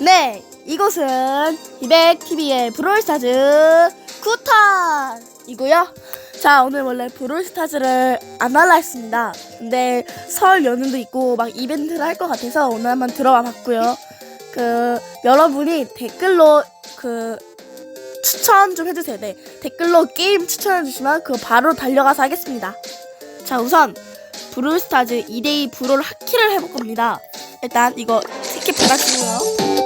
네, 이곳은 이백TV의 브롤스타즈 구탄이고요. 자, 오늘 원래 브롤스타즈를 안 할라 했습니다. 근데 설 연휴도 있고 막 이벤트를 할 것 같아서 오늘 한번 들어와 봤고요. 그 여러분이 댓글로 그 추천 좀 해주세요. 네, 댓글로 게임 추천해 주시면 그거 바로 달려가서 하겠습니다. 자, 우선 브롤스타즈 2대2 브롤 하키를 해볼 겁니다. 일단 이거 티켓 받아주고요.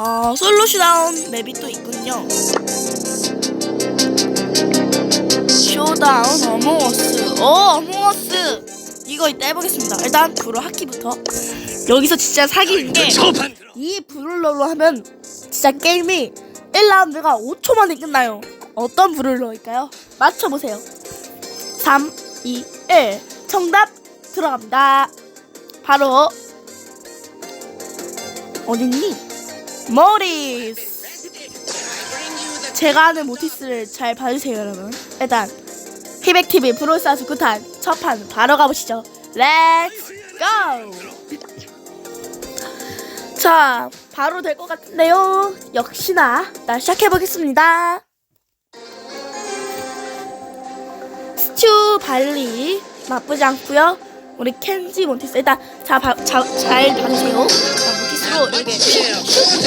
어, 솔로 슈다운 맵이 또 있군요. 쇼다운 어몽어스. 오, 어몽어스. 이거 이따 해보겠습니다. 일단 브롤 하키부터. 여기서 진짜 사기인 게. 저판 이 브룰러로 하면 진짜 게임이 1라운드가 5초 만에 끝나요. 어떤 브룰러일까요? 맞춰보세요. 3, 2, 1. 정답 들어갑니다. 바로 어딨니? 모리스. 제가 아는 모티스를 잘 봐주세요, 여러분. 일단 히백TV 브로사스 9탄 첫판 바로 가보시죠. 렛츠 고! 자, 바로 될 것 같은데요. 역시나 나 시작해 보겠습니다. 스튜 발리 나쁘지 않고요. 우리 켄지 몬티스 일단 자, 바, 자, 잘 봐주세요. 자, 몬티스로 이렇게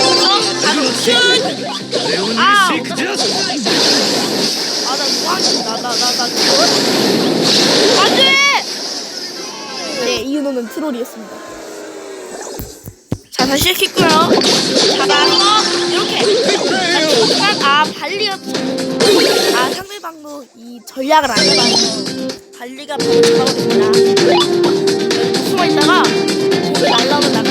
어, 슛. 아우. 아, 나 뭐하지? 나, 나, 나, 나. 안 돼! 네, 이윤호는 트롤이었습니다. 자, 다시 시작했고요. 잡아서 이렇게. 하지만 아 발리였죠. 아 상대방도 이 전략을 안 해봐서 발리가 바로 잡아버립니다. 숨어 있다가 공이 날라오면 나갈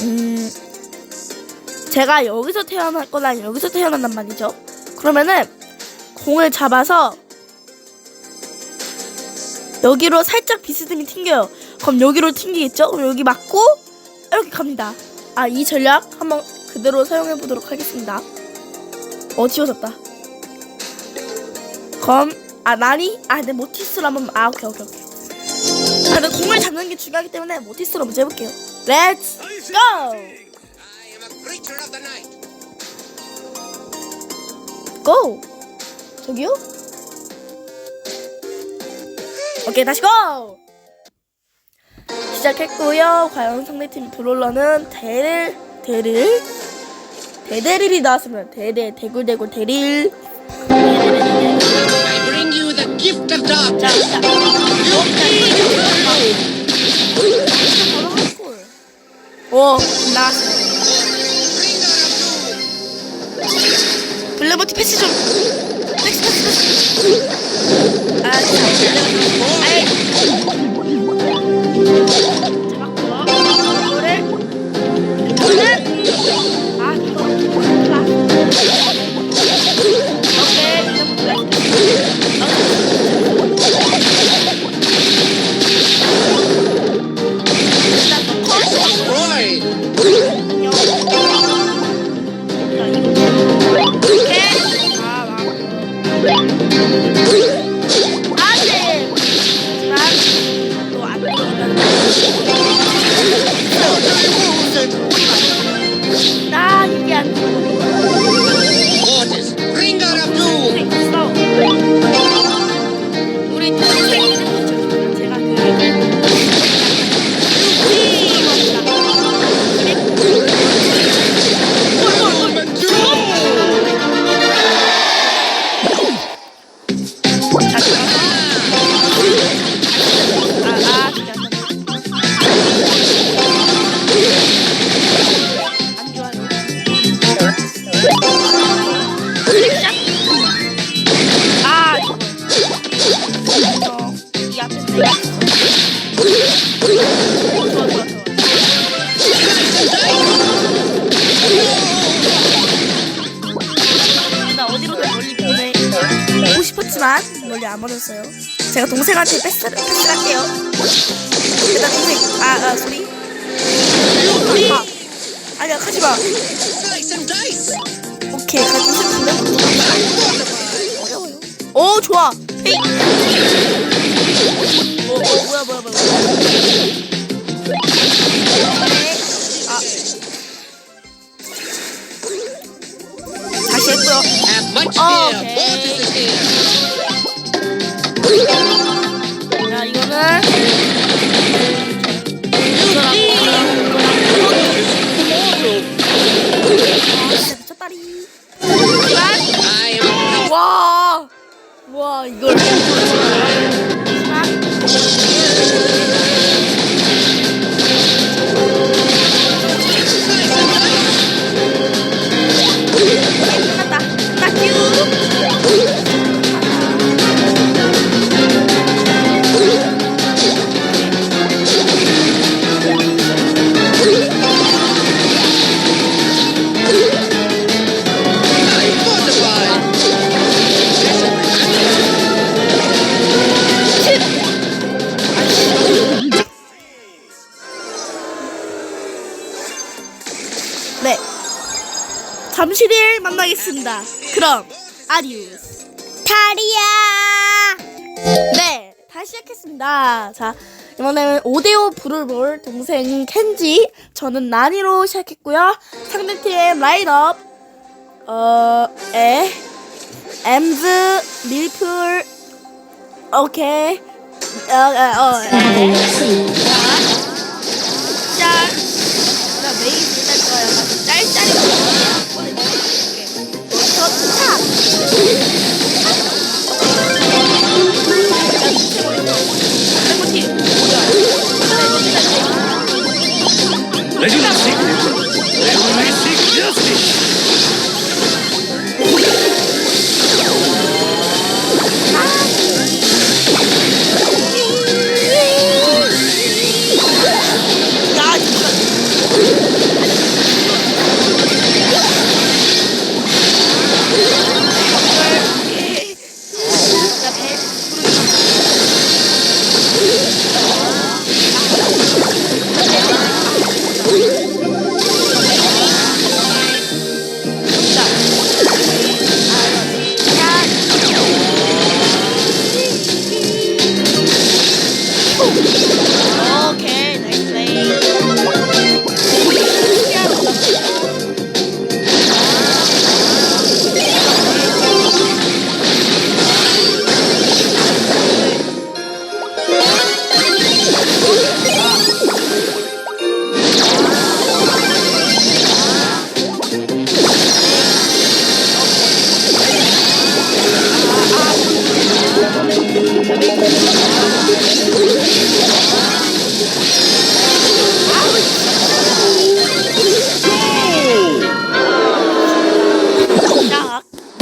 음, 제가 여기서 태어날 거나 여기서 태어난단 말이죠. 그러면은 공을 잡아서 여기로 살짝 비스듬히 튕겨요. 그럼 여기로 튕기겠죠? 그럼 여기 맞고 이렇게 갑니다. 아, 이 전략 한번 그대로 사용해 보도록 하겠습니다. 어, 지워졌다. 그럼 아, 나니? 아, 내 모티스로 한번 아, 오케이, 오케이, 오케이. 아, 근데 공을 잡는 게 중요하기 때문에 모티스로 먼저 해볼게요. 렛츠 고! 고! 저기요? 오케이 다시 고! 시작했고요. 과연 상대팀 브롤러는 대를 대를 대대릴이 나왔으면 대대 대굴대굴 대릴 gift of dark. 자, 자. 오, 나왔어요. 블랙버티 패스 좀. 패스, 패스, 패스. 아, 자, 아이. 잡았고요. 이거를. 이거는. 아, 이거. 오 버렸어요. 제가 동생한테 패스 패스할게요. 일단 동생 아아 소리. 아 아니야 가지 마. 오케이 가지 마. 어려워요. 오 좋아. 헤이. 오, 오 뭐야 뭐야 뭐야. 오케이. 아. 다시 했고요. Oh, fear. 와 이걸 만나겠습니다. 그럼 아디우스. 타리야! 네 다시 시작했습니다. 자 이번에는 5대5 불을 볼 동생 켄지 저는 나니로 시작했고요. 상대팀 라인업 어, 에, 엠즈, 밀풀, 오케이, 어, 어, 어, 에. 자, 나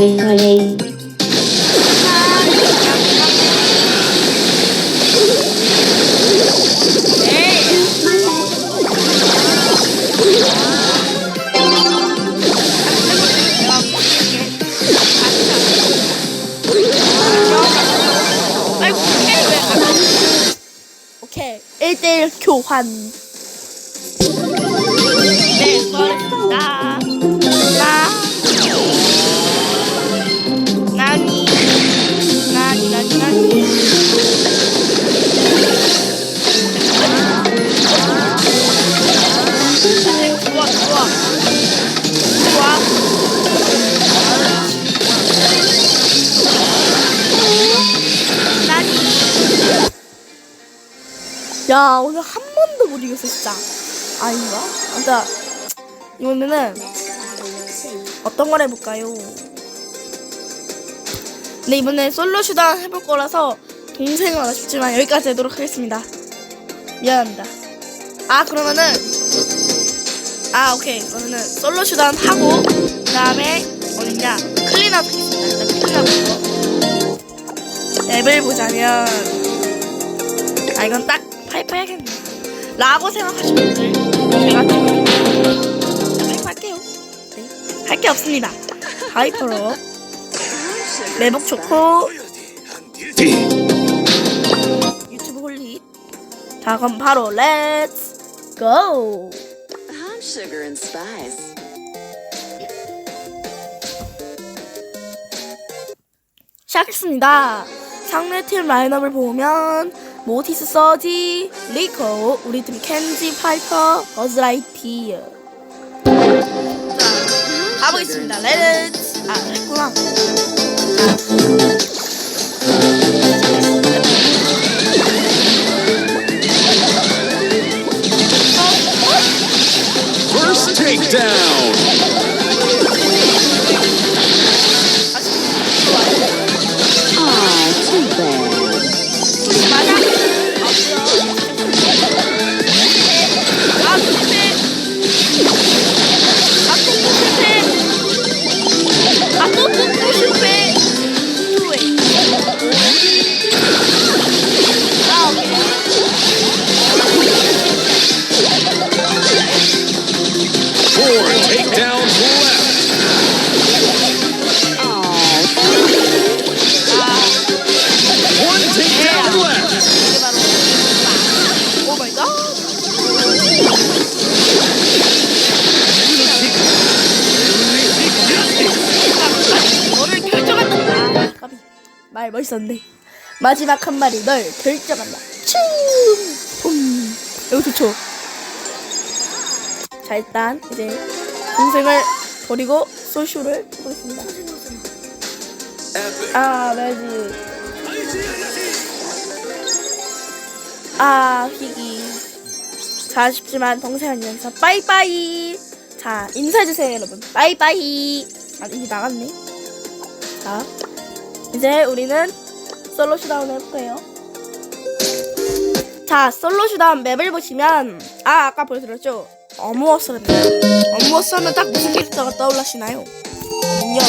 안- 오케이, 1대1 교환. 야, 오늘 한 번도 못 이겼어, 진짜. 아닌가? 일단, 이번에는 어떤 걸 해볼까요? 근데 이번에 솔로 슈단 해볼 거라서 동생은 아쉽지만 여기까지 하도록 하겠습니다. 미안합니다. 아 그러면은 아 오케이 그러면은 솔로 슈단 하고 그 다음에 어딨냐 클린업 하겠습니다. 일단 클린업 앱을 보자면 아 이건 딱 해야겠네. 라고 생각하시는 분들 제가 좀 파이프 할게요. 네. 할게 없습니다. 파이프로 매복 좋고 Tasty. 유튜브 홀릿. 자, 그럼 바로 렛츠 고! I'm sugar and spice. 시작했습니다. 상대팀 라인업을 보면 모티스, 서지, 리코, 우리 팀 켄지, 파이퍼, 버즈라이티. 자, 가보겠습니다. 렛츠. 아, 했구나. First takedown. 있었네. 마지막 한 마리 널 결정한다. 춤. 음. 이거 좋죠. 자 일단 이제 동생을 버리고 소쇼를 해보겠습니다. 아 매지. 아 희귀. 자 아쉽지만 동생은 여기서 빠이빠이. 자 인사해주세요 여러분. 빠이빠이. 아 이게 나갔네. 자 이제 우리는 솔로 슈다운 해볼게요. 자 솔로 슈다운 맵을 보시면 아 아까 보여드렸죠. 어무어스랍니다. 어무어스 하면 딱 무슨 캐릭터가 떠올라시나요? 저는요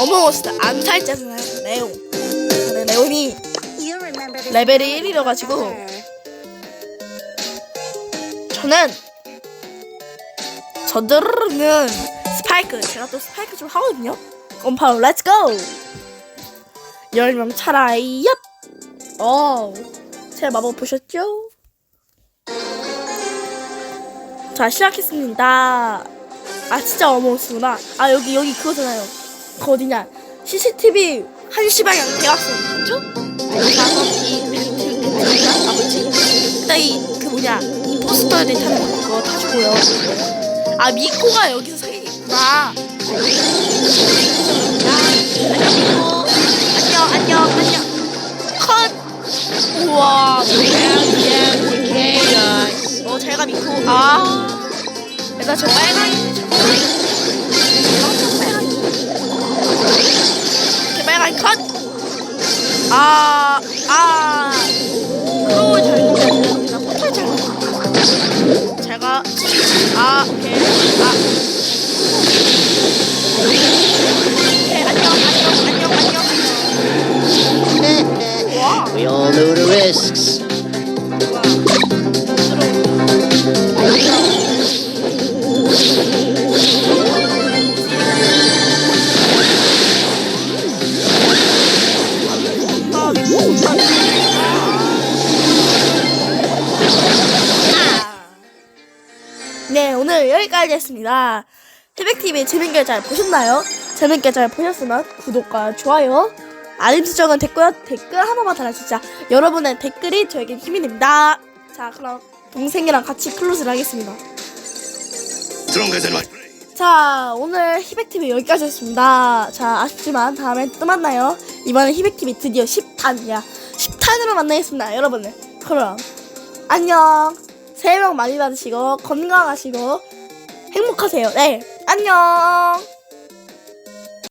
어무어스 암살자잖아요. 레옹. 근데 레온이 레벨이 1이라 가지고 저는 저들은 스파이크 제가 또 스파이크 좀 하거든요 바로 렛츠고 10명 차라 이 얍 어, 제 마법 보셨죠? 자 시작했습니다 아 진짜 어머스구나 아 여기 여기 그거잖아요 그 어디냐 CCTV 한시 방향 대각선 그죠? 가서 이 아, 뭐지? 일단 이 그 뭐냐 이 포스터에 타는 거 그거 타주고요. 아 미코가 여기서 서 있구나. 안녕 미코. 안녕 안녕. 컷. 우와. 어 잘가 미코. 아. 일단 저 빨간. 이렇게 빨간 컷. 아, 아, 크로우 잘나 포탈 잘 제가 아, 오케이, 아, We all know the risks. 네, 오늘 여기까지 했습니다. 태백TV 재밌게 잘 보셨나요? 재밌게 잘 보셨으면 구독과 좋아요, 알림 설정은 됐고요. 댓글 한 번만 달아주자. 여러분의 댓글이 저에게 힘이 됩니다. 자, 그럼 동생이랑 같이 클로즈를 하겠습니다. 자, 오늘 히백TV 여기까지였습니다. 자, 아쉽지만 다음에 또 만나요. 이번엔 히백TV 드디어 10탄이야. 10탄으로 만나겠습니다, 여러분들. 그럼, 안녕. 새해 복 많이 받으시고, 건강하시고, 행복하세요. 네, 안녕.